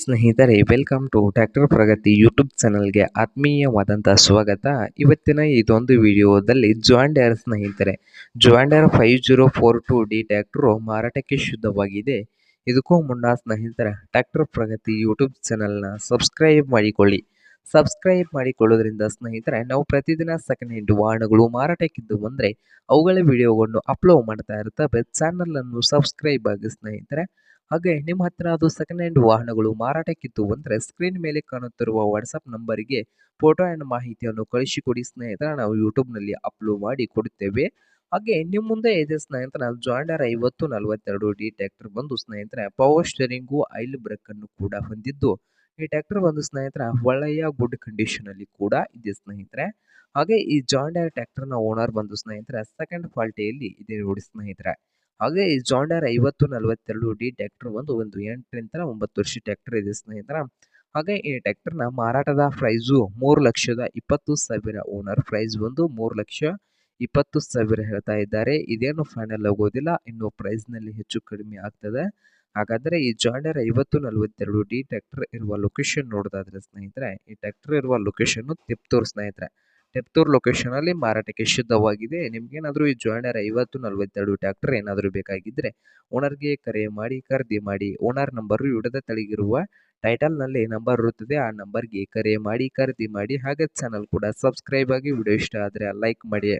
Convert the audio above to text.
ಸ್ನೇಹಿತರೆ, welcome to tractor Pragati YouTube ಚಾನಲ್ಗೆ ಆತ್ಮೀಯವಾದಂಥ ಸ್ವಾಗತ. ಇವತ್ತಿನ ಇದೊಂದು ವಿಡಿಯೋದಲ್ಲಿ ಜಾಂಡ್ಯಾರ್ ಸ್ನೇಹಿತರೆ. John Deere five zero four two D tractor ಮಾರಾಟಕ್ಕೆ ಶುದ್ಧವಾಗಿದೆ. ಇದಕ್ಕೂ ಮುನ್ನ ಸ್ನೇಹಿತರೆ ಟ್ಯಾಕ್ಟರ್ ಪ್ರಗತಿ ಯೂಟ್ಯೂಬ್ ಚಾನಲ್ನ ಸಬ್ಸ್ಕ್ರೈಬ್ ಮಾಡಿಕೊಳ್ಳಿ. ಸಬ್ಸ್ಕ್ರೈಬ್ ಮಾಡಿಕೊಳ್ಳೋದ್ರಿಂದ ಸ್ನೇಹಿತರೆ, ನಾವು ಪ್ರತಿದಿನ ಸೆಕೆಂಡ್ ಹ್ಯಾಂಡ್ ವಾಹನಗಳು ಮಾರಾಟಕ್ಕಿದ್ದು ಬಂದರೆ, ಅವುಗಳ ವಿಡಿಯೋಗಳನ್ನು ಅಪ್ಲೋಡ್ ಮಾಡ್ತಾ ಇರ್ತವೆ. ಚಾನಲನ್ನು ಸಬ್ಸ್ಕ್ರೈಬ್ ಆಗಿ ಸ್ನೇಹಿತರೆ ಹಾಗೆ ನಿಮ್ಮ ಹತ್ತಿರ ಅದು ಸೆಕೆಂಡ್ ಹ್ಯಾಂಡ್ ವಾಹನಗಳು ಮಾರಾಟಕ್ಕಿತ್ತು ಅಂದರೆ ಸ್ಕ್ರೀನ್ ಮೇಲೆ ಕಾಣುತ್ತಿರುವ ವಾಟ್ಸಪ್ ನಂಬರಿಗೆ ಫೋಟೋ ಆ್ಯಂಡ್ ಮಾಹಿತಿಯನ್ನು ಕಳಿಸಿಕೊಡಿ ಸ್ನೇಹಿತರ. ನಾವು ಯೂಟ್ಯೂಬ್ನಲ್ಲಿ ಅಪ್ಲೋಡ್ ಮಾಡಿ ಕೊಡುತ್ತೇವೆ. ಹಾಗೆ ನಿಮ್ಮ ಮುಂದೆ ಇದೆ ಸ್ನೇಹಿತರ ಜಾಂಡರ್ ಐವತ್ತು ನಲವತ್ತೆರಡು ಡಿ ಟ್ಯಾಕ್ಟರ್ ಬಂದು ಸ್ನೇಹಿತರೆ ಪವರ್ ಸ್ಟೇರಿಂಗು ಆಯಿಲ್ ಬ್ರೇಕ್ ಅನ್ನು ಕೂಡ ಹೊಂದಿದ್ದು, ಈ ಟ್ಯಾಕ್ಟರ್ ಬಂದು ಸ್ನೇಹಿತರ ಒಳ್ಳೆಯ ಗುಡ್ ಕಂಡೀಷನ್ ಅಲ್ಲಿ ಕೂಡ ಇದೆ ಸ್ನೇಹಿತರೆ. ಹಾಗೆ ಈ ಜಾಂಡರ್ ಟ್ಯಾಕ್ಟರ್ನ ಓನರ್ ಬಂದು ಸ್ನೇಹಿತರ ಸೆಕೆಂಡ್ ಕ್ವಾಲಿಟಿಯಲ್ಲಿ ಇದೆ ನೋಡಿ ಸ್ನೇಹಿತರೆ. ಹಾಗೆ ಈ ಜಾಂಡರ್ ಐವತ್ತು, ನಲವತ್ತೆರಡು ಡಿ ಟ್ಯಾಕ್ಟರ್ ಒಂದು ಒಂದು ಎಂಟರಿಂದ ಒಂಬತ್ತು ವರ್ಷ ಟ್ಯಾಕ್ಟರ್ ಇದೆ ಸ್ನೇಹಿತರ. ಹಾಗೆ ಈ ಟ್ರ್ಯಾಕ್ಟರ್ನ ಮಾರಾಟದ ಪ್ರೈಸು ಮೂರು ಲಕ್ಷದ ಇಪ್ಪತ್ತು ಸಾವಿರ ಓನರ್ ಪ್ರೈಸ್ ಒಂದು ಮೂರು ಲಕ್ಷ ಇಪ್ಪತ್ತು ಸಾವಿರ ಹೇಳ್ತಾ ಇದ್ದಾರೆ. ಇದೇನು ಫೈನಲ್ ಆಗೋದಿಲ್ಲ, ಇನ್ನು ಪ್ರೈಸ್ನಲ್ಲಿ ಹೆಚ್ಚು ಕಡಿಮೆ ಆಗ್ತದೆ. ಹಾಗಾದರೆ ಈ ಜಾಂಡರ್ ಐವತ್ತು, ನಲವತ್ತೆರಡು ಡಿ ಟ್ಯಾಕ್ಟರ್ ಇರುವ ಲೊಕೇಶನ್ ನೋಡೋದಾದ್ರೆ ಸ್ನೇಹಿತರೆ, ಈ ಟ್ಯಾಕ್ಟರ್ ಇರುವ ಲೊಕೇಶನ್ ತಿಪ್ತೂರು ಸ್ನೇಹಿತರೆ. ಟೆಪ್ತೂರ್ ಲೊಕೇಶನ್ ಅಲ್ಲಿ ಮಾರಾಟಕ್ಕೆ ಶುದ್ಧವಾಗಿದೆ. ನಿಮ್ಗೇನಾದರೂ ಈ ಜಾಂಡರ್ ಐವತ್ತು ನಲವತ್ತೆರಡು ಟ್ರ್ಯಾಕ್ಟರ್ ಏನಾದರೂ ಬೇಕಾಗಿದ್ದರೆ ಓನರ್ಗೆ ಕರೆ ಮಾಡಿ, ಖರೀದಿ ಮಾಡಿ ಓನರ್ ನಂಬರು ವಿಡದ ತಳಗಿರುವ ಟೈಟಲ್ನಲ್ಲಿ ನಂಬರ್ ಇರುತ್ತದೆ. ಆ ನಂಬರ್ಗೆ ಕರೆ ಮಾಡಿ, ಖರೀದಿ ಮಾಡಿ ಹಾಗೆ ಚಾನಲ್ ಕೂಡ ಸಬ್ಸ್ಕ್ರೈಬ್ ಆಗಿ ವಿಡಿಯೋ ಇಷ್ಟ ಆದರೆ ಲೈಕ್ ಮಾಡಿ.